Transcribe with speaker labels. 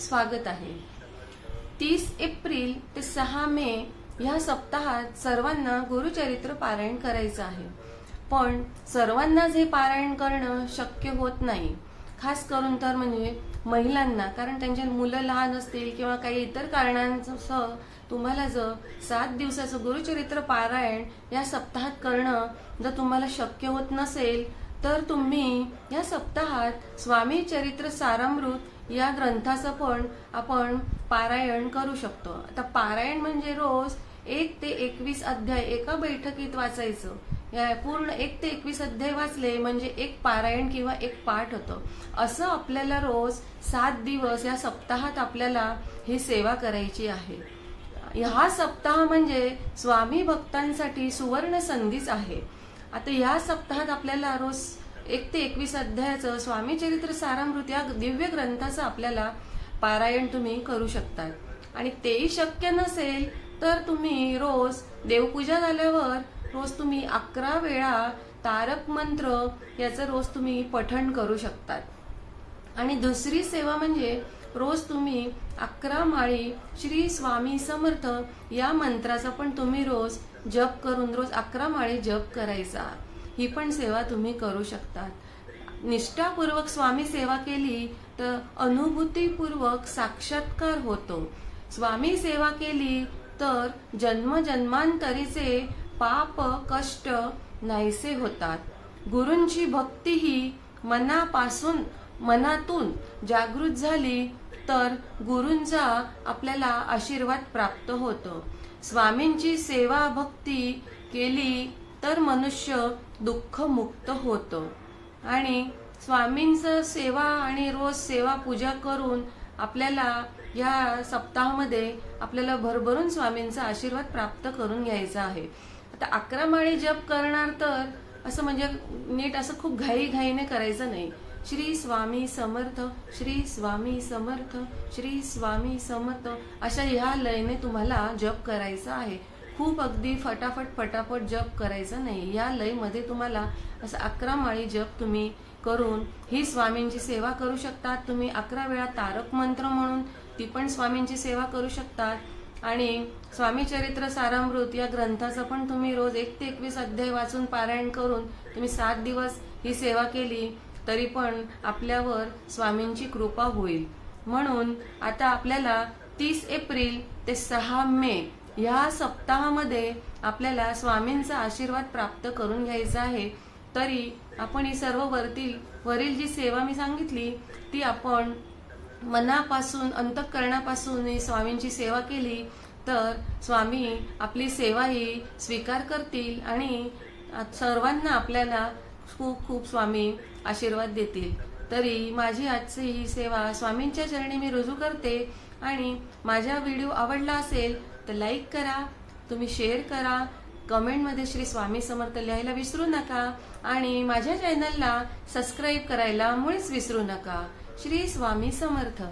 Speaker 1: स्वागत आहे. तीस एप्रिल ते सहा मे ह्या सप्ताहात सर्वांना गुरुचरित्र पारायण करायचं आहे. पण सर्वांनाच हे पारायण करणं शक्य होत नाही. खास करून तर म्हणजे महिलांना कारण त्यांचे मुलं लहान असतील किंवा काही इतर कारणांसह तुम्हाला जर सात दिवसाचं गुरुचरित्र पारायण या सप्ताहात करणं जर तुम्हाला शक्य होत नसेल तर तुम्ही या सप्ताहात स्वामी चरित्र सारामृत या ग्रंथाचं पण आपण पारायण करू शकतो. आता पारायण म्हणजे रोज एक ते एकवीस अध्याय एका बैठकीत वाचायचं. या पूर्ण एक ते एकवीस अध्याय वाचले म्हणजे एक पारायण किंवा एक पाठ होतं. असं आपल्याला रोज सात दिवस या सप्ताहात आपल्याला ही सेवा करायची आहे. हा सप्ताह म्हणजे स्वामी भक्तांसाठी सुवर्ण संधीच आहे. आता या सप्ताहात आपल्याला रोज एक ते एकवीस अध्यायाचं स्वामी चरित्र सारामृत या दिव्य ग्रंथाचं आपल्याला पारायण तुम्ही करू शकतात आणि तेही शक्य नसेल तर तुम्ही रोज देवपूजा झाल्यावर रोज तुम्ही अकरा वेळा तारक मंत्र याचं रोज तुम्ही पठण करू शकतात आणि दुसरी सेवा म्हणजे रोज तुम्ही अकरा माळी श्री स्वामी समर्थ या मंत्राचा पण तुम्ही रोज जप करून रोज अकरा माळी जप करायचा. ही पण सेवा तुम्ही करू शकतात. निष्ठापूर्वक स्वामी सेवा केली तर अनुभूतीपूर्वक साक्षात्कार होतो. स्वामी सेवा केली तर जन्मजन्मांतरीचे पाप कष्ट नाहीसे होतात. गुरूंची भक्ती ही मनापासून मनातून जागृत झाली तर गुरूंचा आपल्याला आशीर्वाद प्राप्त होतो. स्वामींची सेवा भक्ती केली तर मनुष्य दुःखमुक्त होतो. आणि स्वामींचं सेवा आणि रोज सेवा पूजा करून आपल्याला या सप्ताहामध्ये आपल्याला भरभरून स्वामींचा आशीर्वाद प्राप्त करून घ्यायचा आहे. आता अकरा माळी जप करणार तर असं म्हणजे नीट असं खूप घाई घाईने करायचं नाही. श्री स्वामी समर्थ श्री स्वामी समर्थ श्री स्वामी समर्थ अशा ह्या लयने तुम्हाला जप करायचा आहे. खूप अगदी फटाफट फटाफट जप करायचं नाही. या लयमध्ये तुम्हाला असं अकरा माळी जप तुम्ही करून ही स्वामींची सेवा करू शकतात. तुम्ही अकरा वेळा तारक मंत्र म्हणून ती पण स्वामींची सेवा करू शकतात. आणि स्वामी चरित्र सारामृत या ग्रंथाचं पण तुम्ही रोज एक ते एकवीस अध्याय वाचून पारायण करून तुम्ही सात दिवस ही सेवा केली तरी पण आपल्यावर स्वामींची कृपा होईल. म्हणून आता आपल्याला तीस एप्रिल ते सहा मे या सप्ताहामध्ये आपल्याला स्वामींचा आशीर्वाद प्राप्त करून घ्यायचा आहे. तरी आपण ही सर्व वरतील वरील जी सेवा मी सांगितली ती आपण मनापासून अंतःकरणापासून स्वामींची सेवा केली तर स्वामी आपली सेवा ही स्वीकार करतील आणि सर्वांना आपल्याला खूप खूप स्वामी आशीर्वाद देतील. तरी माझी आजची ही सेवा स्वामींच्या चरणी मी रुजू करते आणि माझा व्हिडिओ आवडला असेल तर लाईक करा तुम्ही शेअर करा. कमेंटमध्ये श्री स्वामी समर्थ लिहायला विसरू नका आणि माझ्या चॅनलला सबस्क्राईब करायला मुळीच विसरू नका. श्री स्वामी समर्थ.